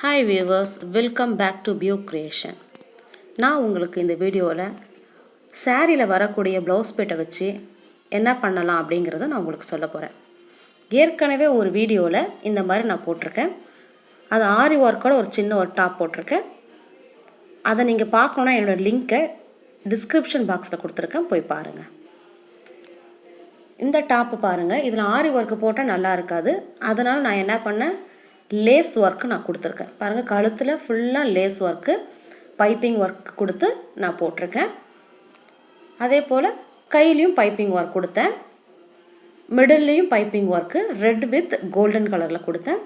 Hi viewers welcome back to PU creation நான் உங்களுக்கு இந்த வீடியோவில் சாரியில் வரக்கூடிய ப்ளவுஸ் பேட்டை வச்சு என்ன பண்ணலாம் அப்படிங்கிறத நான் உங்களுக்கு சொல்ல போகிறேன் ஏற்கனவே ஒரு வீடியோவில் இந்த மாதிரி நான் போட்டிருக்கேன். அது ஆரி ஒர்க்கோட ஒரு சின்ன ஒரு டாப் போட்டிருக்கேன். அதை நீங்கள் பார்க்கணுன்னா என்னோடய லிங்க்கை டிஸ்கிரிப்ஷன் பாக்ஸில் கொடுத்துருக்கேன். போய் பாருங்கள் இந்த டாப்பு பாருங்கள் இதில் ஆரி ஒர்க்கு போட்டால் நல்லா இருக்காது. அதனால் நான் என்ன பண்ணேன்? லேஸ் ஒர்க்கு நான் கொடுத்துருக்கேன். பாருங்கள் கழுத்தில் ஃபுல்லாக லேஸ் ஒர்க்கு பைப்பிங் ஒர்க் கொடுத்து நான் போட்டிருக்கேன். அதே போல் கையிலையும் பைப்பிங் ஒர்க் கொடுத்தேன். மிடில்லையும் piping work red with golden கலரில் கொடுத்தேன்.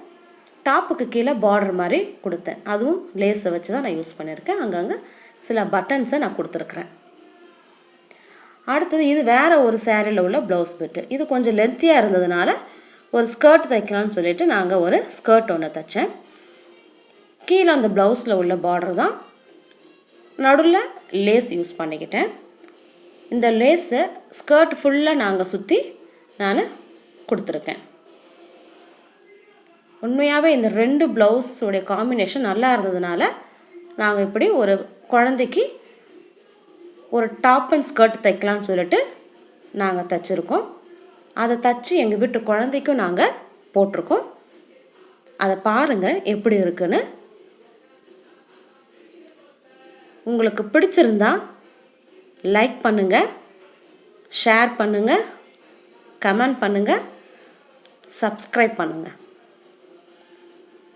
டாப்புக்கு கீழே பார்டர் மாதிரி கொடுத்தேன். அதுவும் லேஸை வச்சு தான் நான் யூஸ் பண்ணியிருக்கேன். அங்கங்கே சில பட்டன்ஸை நான் கொடுத்துருக்குறேன். அடுத்தது இது வேறு ஒரு சேரீயில் உள்ள ப்ளவுஸ் பிட்டு இது கொஞ்சம் லென்த்தியாக இருந்ததுனால ஒரு ஸ்கர்ட் தைக்கலாம்னு சொல்லிட்டு நாங்கள் ஒரு ஸ்கர்ட் ஒன்று தைச்சேன். கீழே அந்த ப்ளவுஸில் உள்ள பார்டர் தான் நடுவில் லேஸ் யூஸ் பண்ணிக்கிட்டேன். இந்த லேஸை ஸ்கர்ட் ஃபுல்லாக நாங்கள் சுற்றி நான் கொடுத்துருக்கேன். உண்மையாகவே இந்த ரெண்டு ப்ளவுஸோடைய காம்பினேஷன் நல்லா இருந்ததுனால நாங்கள் இப்படி ஒரு குழந்தைக்கு ஒரு டாப் அண்ட் ஸ்கர்ட் தைக்கலான்னு சொல்லிட்டு நாங்கள் தைச்சிருக்கோம். அதை தச்சு எங்கள் வீட்டு குழந்தைக்கும் நாங்கள் போட்டிருக்கோம். அதை பாருங்கள் எப்படி இருக்குன்னு. உங்களுக்கு பிடிச்சிருந்தா லைக் பண்ணுங்கள் ஷேர் பண்ணுங்கள் கமெண்ட் பண்ணுங்கள் சப்ஸ்கிரைப் பண்ணுங்கள்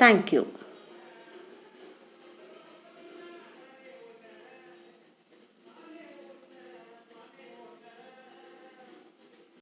தேங்க்யூ